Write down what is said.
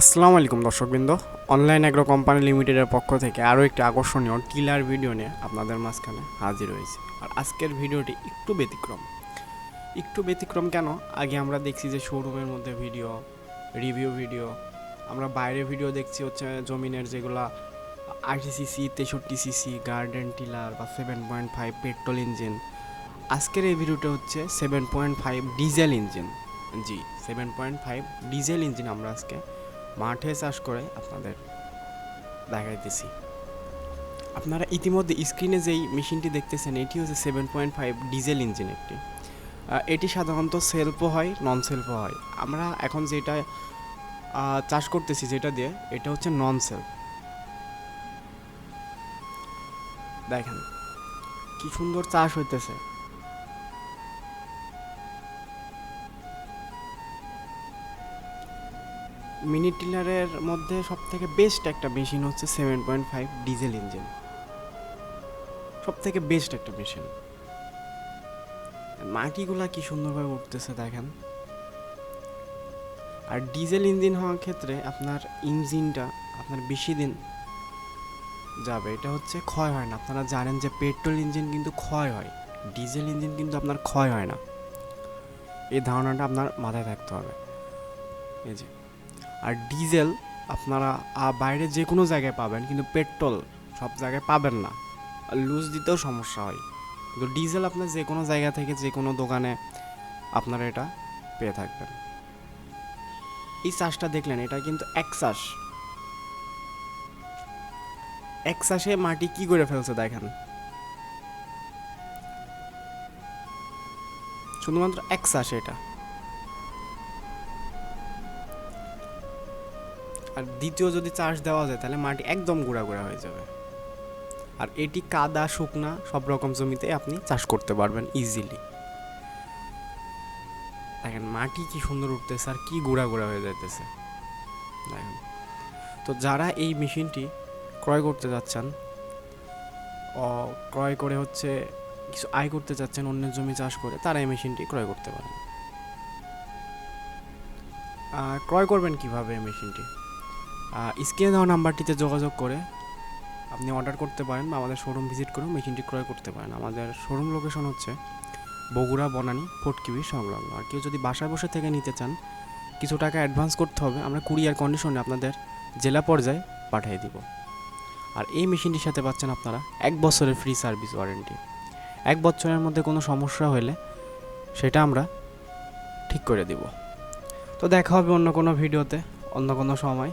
আসসালামু আলাইকুম দর্শকবৃন্দ। অনলাইন অ্যাগ্রো কোম্পানি লিমিটেডের পক্ষ থেকে আরও একটি আকর্ষণীয় টিলার ভিডিও নিয়ে আপনাদের মাঝখানে হাজির হয়েছে। আর আজকের ভিডিওটি একটু ব্যতিক্রম। একটু ব্যতিক্রম কেন? আগে আমরা দেখছি যে শোরুমের মধ্যে ভিডিও রিভিউ ভিডিও আমরা বাইরে ভিডিও দেখছি হচ্ছে জমিনের যেগুলা আশি সিসি তেষট্টি সিসি গার্ডেন টিলার বা seven point five petrol engine আজকের এই ভিডিওটা হচ্ছে seven point five diesel engine G seven point five diesel engine আমরা আজকে মাঠে চাষ করে আপনাদের দেখাইতেছি আপনারা ইতিমধ্যে স্ক্রিনে যেই মেশিনটি দেখতেছেন, এটি হচ্ছে seven point five diesel engine একটি। এটি সাধারণত সেলফও হয় নন সেলফও হয়। আমরা এখন যেটা চাষ করতেছি যেটা দিয়ে, এটা হচ্ছে নন সেলফ দেখেন, কি সুন্দর চাষ হইতেছে। মিনি টিলারের মধ্যে সব থেকে বেস্ট একটা মেশিন হচ্ছে seven point five diesel engine সব থেকে বেস্ট একটা মেশিন মাটিগুলা কি সুন্দরভাবে উঠতেছে দেখেন। আর ডিজেল ইঞ্জিন হওয়ার ক্ষেত্রে আপনার ইঞ্জিনটা আপনার বেশি দিন যাবে। এটা হচ্ছে ক্ষয় হয় না। আপনারা জানেন যে পেট্রোল ইঞ্জিন কিন্তু ক্ষয় হয়। ডিজেল ইঞ্জিন কিন্তু আপনার ক্ষয় হয় না। এই ধারণাটা আপনার মাথায় থাকতে হবে। এই যে আর ডিজেল আপনারা বাইরে যে কোনো জায়গায় পাবেন, কিন্তু পেট্রোল সব জায়গায় পাবেন না। লুজ দিতেও সমস্যা হয়। কিন্তু ডিজেল আপনার যে কোনো জায়গা থেকে যে কোনো দোকানে আপনারা এটা পেয়ে থাকবেন। এই চাষটা দেখলেন, এটা কিন্তু এক চাষ। এক চাষে মাটি কি করে ফেলছে দেখেন। শুধুমাত্র এক চাষে এটা। আর দ্বিতীয় যদি চাষ দেওয়া যায়, তাহলে মাটি একদম গুঁড়া গুঁড়া হয়ে যাবে। আর এটি কাদা, শুকনা, সব রকম জমিতে আপনি চাষ করতে পারবেন ইজিলি দেখেন, মাটি কি সুন্দর উঠতেছে আর কি গুঁড়া গুঁড়া হয়ে যাইতেছে। দেখেন, তো যারা এই মেশিনটি ক্রয় করতে যাচ্ছেন ক্রয় করে হচ্ছে কিছু আয় করতে চাচ্ছেন অন্যের জমি চাষ করে, তারা এই মেশিনটি ক্রয় করতে পারেন। ক্রয় করবেন কীভাবে এই মেশিনটি? স্ক্রিনে দেওয়া নাম্বারটিতে যোগাযোগ করে আপনি অর্ডার করতে পারেন বা আমাদের শোরুম ভিজিট করে মেশিনটি ক্রয় করতে পারেন। আমাদের শোরুম লোকেশন হচ্ছে বগুড়া, বনানী ফটকিবি সংলগ্ন। আর কেউ যদি বাসায় বসে থেকে নিতে চান, কিছু টাকা অ্যাডভান্স করতে হবে, আমরা কুরিয়ার কন্ডিশনে আপনাদের জেলা পর্যায়ে পাঠিয়ে দিব। আর এই মেশিনটির সাথে পাচ্ছেন আপনারা এক বছরের ফ্রি সার্ভিস ওয়ারেন্টি এক বছরের মধ্যে কোনো সমস্যা হলে সেটা আমরা ঠিক করে দিব। তো দেখা হবে অন্য কোনো ভিডিওতে, অন্য কোনো সময়।